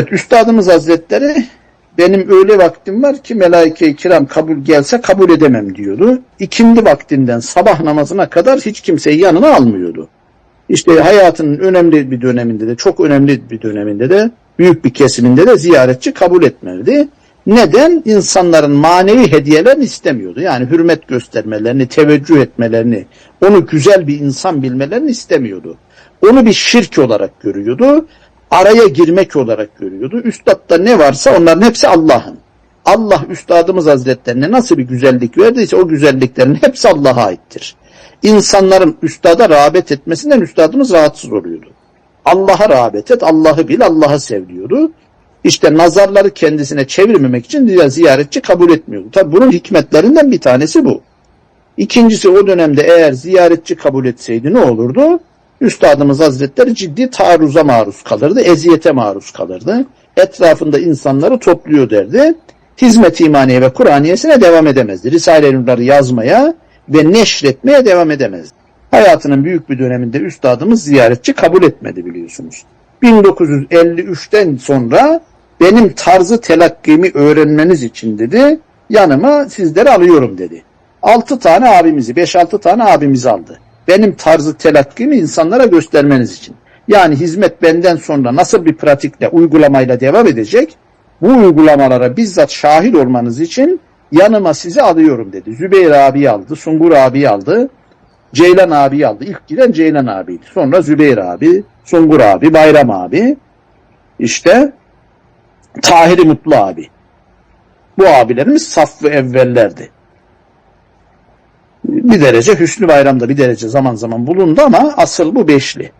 Evet, Üstadımız Hazretleri benim öyle vaktim var ki melaike-i kiram kabul gelse kabul edemem diyordu. İkindi vaktinden sabah namazına kadar hiç kimseyi yanına almıyordu. İşte hayatının önemli bir döneminde de, çok önemli bir döneminde de, büyük bir kesiminde de ziyaretçi kabul etmedi. Neden? İnsanların manevi hediyelerini istemiyordu. Yani hürmet göstermelerini, teveccüh etmelerini, onu güzel bir insan bilmelerini istemiyordu. Onu bir şirk olarak görüyordu. Araya girmek olarak görüyordu. Üstadda ne varsa onların hepsi Allah'ın. Allah Üstadımız Hazretlerine nasıl bir güzellik verdiyse o güzelliklerin hepsi Allah'a aittir. İnsanların üstada rağbet etmesinden üstadımız rahatsız oluyordu. Allah'a rağbet et, Allah'ı bil, Allah'ı sev diyordu. İşte nazarları kendisine çevirmemek için ziyaretçi kabul etmiyordu. Tabi bunun hikmetlerinden bir tanesi bu. İkincisi o dönemde eğer ziyaretçi kabul etseydi ne olurdu? Üstadımız Hazretleri ciddi taarruza maruz kalırdı, eziyete maruz kalırdı. Etrafında insanları topluyor derdi. Hizmet imaniye ve Kur'aniyesine devam edemezdi. Risale-i Nur'ları yazmaya ve neşretmeye devam edemezdi. Hayatının büyük bir döneminde üstadımız ziyaretçi kabul etmedi biliyorsunuz. 1953'ten sonra benim tarzı telakkimi öğrenmeniz için dedi, yanıma sizleri alıyorum dedi. 6 tane abimizi, 5-6 tane abimizi aldı. Benim tarzı telakkimi insanlara göstermeniz için. Yani hizmet benden sonra nasıl bir pratikle, uygulamayla devam edecek, bu uygulamalara bizzat şahit olmanız için yanıma sizi alıyorum dedi. Zübeyir abi aldı, Sungur abi aldı, Ceylan abi aldı. İlk giden Ceylan abiydi. Sonra Zübeyir abi, Sungur abi, Bayram abi, işte Tahir Mutlu abi. Bu abilerimiz saf ve evvellerdi. Bir derece Hüsnü Bayram'da bir derece zaman zaman bulundu ama asıl bu beşli.